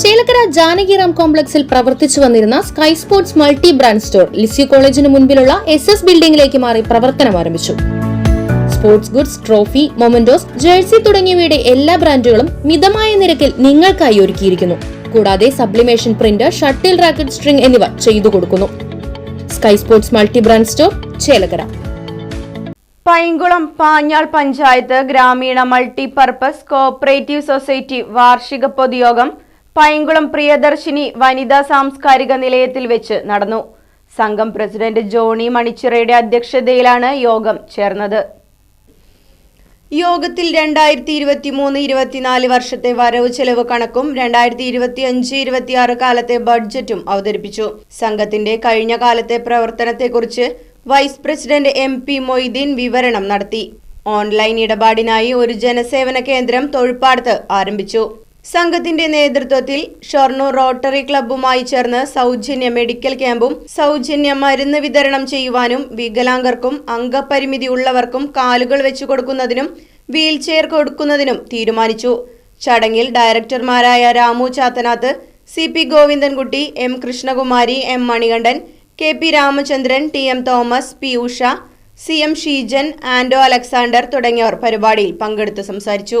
ചേലക്കര ജാനകിറാം കോംപ്ലക്സിൽ പ്രവർത്തിച്ചു വന്നിരുന്ന Sky Sports multi brand store Lisieux കോളേജിന് മുൻപിലുള്ള എസ് എസ് ബിൽഡിംഗിലേക്ക് മാറി പ്രവർത്തനം ആരംഭിച്ചു. Sports goods trophy mementos jersey തുടങ്ങിയവയുടെ എല്ലാ ബ്രാൻഡുകളും മിതമായ നിരക്കിൽ നിങ്ങൾക്കായി ഒരുക്കിയിരിക്കുന്നു. കൂടാതെ sublimation print shuttle racket string എന്നിവ ചെയ്തു കൊടുക്കുന്നു. Sky Sports multi brand store Chelakkara. Painkulam Panjal panchayat ഗ്രാമീണ മൾട്ടിപർപ്പസ് കോഓപ്പറേറ്റീവ് സൊസൈറ്റി വാർഷിക പൊതുയോഗം പൈങ്കുളം പ്രിയദർശിനി വനിതാ സാംസ്കാരിക നിലയത്തിൽ വെച്ച് നടന്നു. സംഘം പ്രസിഡന്റ് ജോണി മണിച്ചിറയുടെ അധ്യക്ഷതയിലാണ് യോഗം ചേർന്നത്. യോഗത്തിൽ രണ്ടായിരത്തി ഇരുപത്തി മൂന്ന് ഇരുപത്തിനാല് വർഷത്തെ വരവ് ചെലവ് കണക്കും രണ്ടായിരത്തി ഇരുപത്തി അഞ്ച് ഇരുപത്തിയാറ് കാലത്തെ ബഡ്ജറ്റും അവതരിപ്പിച്ചു. സംഘത്തിന്റെ കഴിഞ്ഞ കാലത്തെ പ്രവർത്തനത്തെക്കുറിച്ച് vice president M P Moideen വിവരണം നടത്തി. ഓൺലൈൻ ഇടപാടിനായി ഒരു ജനസേവന കേന്ദ്രം തൊഴിൽപ്പാടത്ത് ആരംഭിച്ചു. സംഘത്തിന്റെ നേതൃത്വത്തിൽ ഷൊർണൂർ റോട്ടറി ക്ലബ്ബുമായി ചേർന്ന് സൗജന്യ മെഡിക്കൽ ക്യാമ്പും സൗജന്യ മരുന്ന് വിതരണം ചെയ്യുവാനും വികലാംഗർക്കും അംഗപരിമിതി ഉള്ളവർക്കും കാലുകൾ വെച്ചു കൊടുക്കുന്നതിനും വീൽ ചെയർ കൊടുക്കുന്നതിനും തീരുമാനിച്ചു. ചടങ്ങിൽ ഡയറക്ടർമാരായ Ramu Chathanath C P Govindankutty M Krishnakumari M Manikandan K P Ramachandran T M Thomas P Usha C M Sheejan Ando Alexander തുടങ്ങിയവർ പരിപാടിയിൽ പങ്കെടുത്ത് സംസാരിച്ചു.